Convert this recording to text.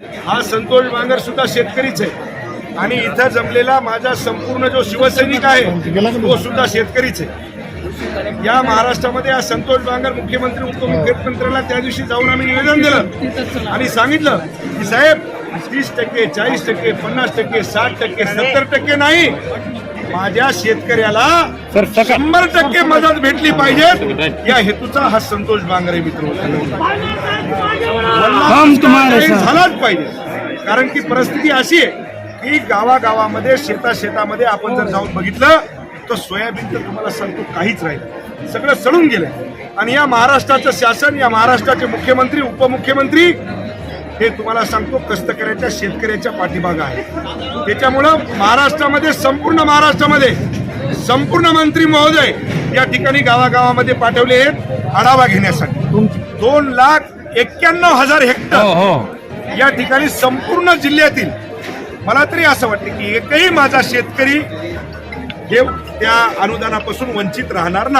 हा संतोष बांगर सुद्धा शेतकरीच आहे. आणि इथं जमलेला माझा संपूर्ण जो शिवसैनिक आहे तो सुद्धा शेतकरीच आहे. या महाराष्ट्रामध्ये हा संतोष बांगर मुख्यमंत्री उपमुख्यमंत्र्याला त्या दिवशी जाऊन आम्ही निवेदन दिलं. आणि सांगितलं की साहेब तीस टक्के चाळीस टक्के पन्नास टक्के साठ टक्के सत्तर टक्के नाही. माझ्या शेतकऱ्याला शंभर टक्के मदत भेटली पाहिजे. या हेतूचा हा संतोष बांगरे मित्र. झालाच पाहिजे. कारण की परिस्थिती अशी आहे की गावागावामध्ये शेता शेतामध्ये आपण जर जाऊन बघितलं तर सोयाबीन तर तुम्हाला सांगतो काहीच राहील सगळं सडून गेलंय. आणि या महाराष्ट्राचं शासन या महाराष्ट्राचे मुख्यमंत्री उपमुख्यमंत्री हे तुम्हाला सांगतो कष्टकऱ्याच्या शेतकऱ्याच्या पाठीमागं आहे. त्याच्यामुळं महाराष्ट्रामध्ये संपूर्ण महाराष्ट्रामध्ये संपूर्ण मंत्री महोदय या ठिकाणी गावागावामध्ये पाठवले आहेत आढावा घेण्यासाठी. दोन लाख एक्क्याण्णव हजार हेक्टर हो हो. या ठिकाणी संपूर्ण जिल्ह्यातील मला तरी असं वाटतं की एकही माझा शेतकरी हे त्या अनुदानापासून वंचित राहणार नाही.